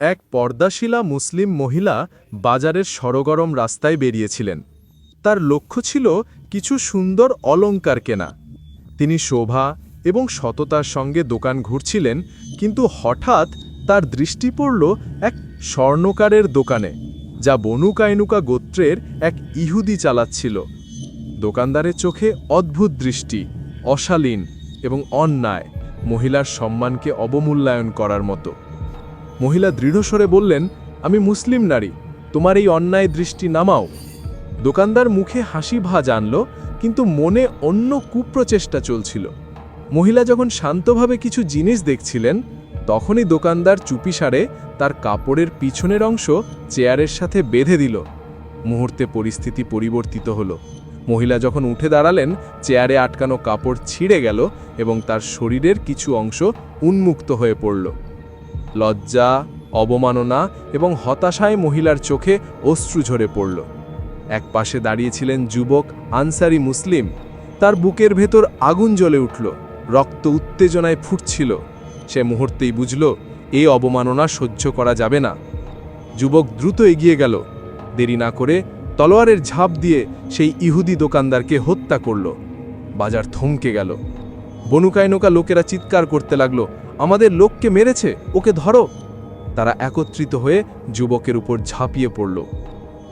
এক পর্দাশিলা মুসলিম মহিলা বাজারের সরগরম রাস্তায় বেরিয়েছিলেন। তার লক্ষ্য ছিল কিছু সুন্দর অলংকার কেনা। তিনি শোভা এবং সততার সঙ্গে দোকান ঘুরছিলেন, কিন্তু হঠাৎ তার দৃষ্টি পড়ল এক স্বর্ণকারের দোকানে, যা বনু কায়নুকা গোত্রের এক ইহুদি চালাচ্ছিল। দোকানদারের চোখে অদ্ভুত দৃষ্টি, অশালীন এবং অন্যায়, মহিলার সম্মানকে অবমূল্যায়ন করার মতো। মহিলা দৃঢ়স্বরে বললেন, আমি মুসলিম নারী, তোমার এই অন্যায় দৃষ্টি নামাও। দোকানদার মুখে হাসি ভাজ আনল, কিন্তু মনে অন্য কুপ্রচেষ্টা চলছিল। মহিলা যখন শান্তভাবে কিছু জিনিস দেখছিলেন, তখনই দোকানদার চুপিসারে তার কাপড়ের পিছনের অংশ চেয়ারের সাথে বেঁধে দিল। মুহূর্তে পরিস্থিতি পরিবর্তিত হলো। মহিলা যখন উঠে দাঁড়ালেন, চেয়ারে আটকানো কাপড় ছিঁড়ে গেল এবং তার শরীরের কিছু অংশ উন্মুক্ত হয়ে পড়ল। লজ্জা, অবমাননা এবং হতাশায় মহিলার চোখে অশ্রু ঝরে পড়ল। এক পাশে দাঁড়িয়েছিলেন যুবক আনসারি মুসলিম। তার বুকের ভেতর আগুন জ্বলে উঠল, রক্ত উত্তেজনায় ফুটছিল। সে মুহূর্তেই বুঝল এই অবমাননা সহ্য করা যাবে না। যুবক দ্রুত এগিয়ে গেল। দেরি না করে তলোয়ারের ঝাঁপ দিয়ে সেই ইহুদি দোকানদারকে হত্যা করল। বাজার থমকে গেল। বনুকায়নকা লোকেরা চিৎকার করতে লাগল আমাদের লোককে মেরেছে, ওকে ধরো। তারা একত্রিত হয়ে যুবকের উপর ঝাঁপিয়ে পড়ল।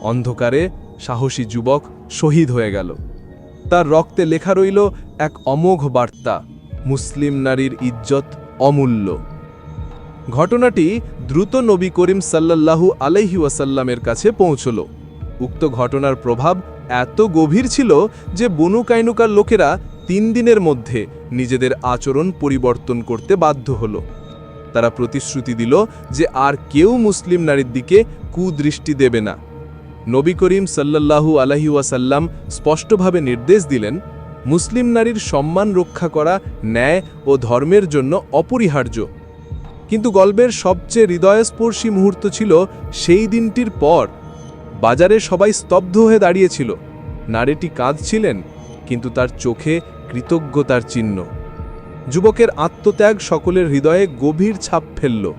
অন্ধকারে সাহসী যুবক শহীদ হয়ে গেল। তার রক্তে লেখা রইল এক অমোঘ বার্তা, মুসলিম নারীর ইজ্জত অমূল্য। ঘটনাটি দ্রুত নবী করিম সাল্লাল্লাহু আলাইহি ওয়াসাল্লামের কাছে পৌঁছল। উক্ত ঘটনার প্রভাব এত গভীর ছিল যে বনু কাইনুকার লোকেরা তিন দিনের মধ্যে নিজেদের আচরণ পরিবর্তন করতে বাধ্য হল। তারা প্রতিশ্রুতি দিল যে আর কেউ মুসলিম নারীর দিকে কুদৃষ্টি দেবে না। নবী করিম সাল্লাল্লাহু আলাহি ওয়াসাল্লাম স্পষ্টভাবে নির্দেশ দিলেন, মুসলিম নারীর সম্মান রক্ষা করা ন্যায় ও ধর্মের জন্য অপরিহার্য। কিন্তু গল্পের সবচেয়ে হৃদয়স্পর্শী মুহূর্ত ছিল সেই দিনটির পর। বাজারে সবাই স্তব্ধ হয়ে দাঁড়িয়েছিল। নারীটি কাঁদছিলেন কিন্তু তার চোখে কৃতজ্ঞতার চিহ্ন। যুবকের আত্মত্যাগ সকলের হৃদয়ে গভীর ছাপ ফেলল।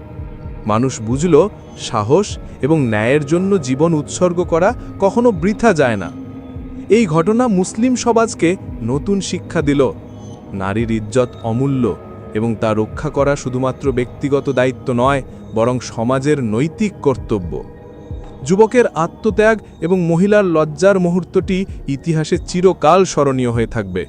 মানুষ বুঝল, সাহস এবং ন্যায়ের জন্য জীবন উৎসর্গ করা কখনো বৃথা যায় না। এই ঘটনা মুসলিম সমাজকে নতুন শিক্ষা দিল। নারীর ইজ্জত অমূল্য এবং তা রক্ষা করা শুধুমাত্র ব্যক্তিগত দায়িত্ব নয়, বরং সমাজের নৈতিক কর্তব্য। যুবকের আত্মত্যাগ এবং মহিলার লজ্জার মুহূর্তটি ইতিহাসে চিরকাল স্মরণীয় হয়ে থাকবে।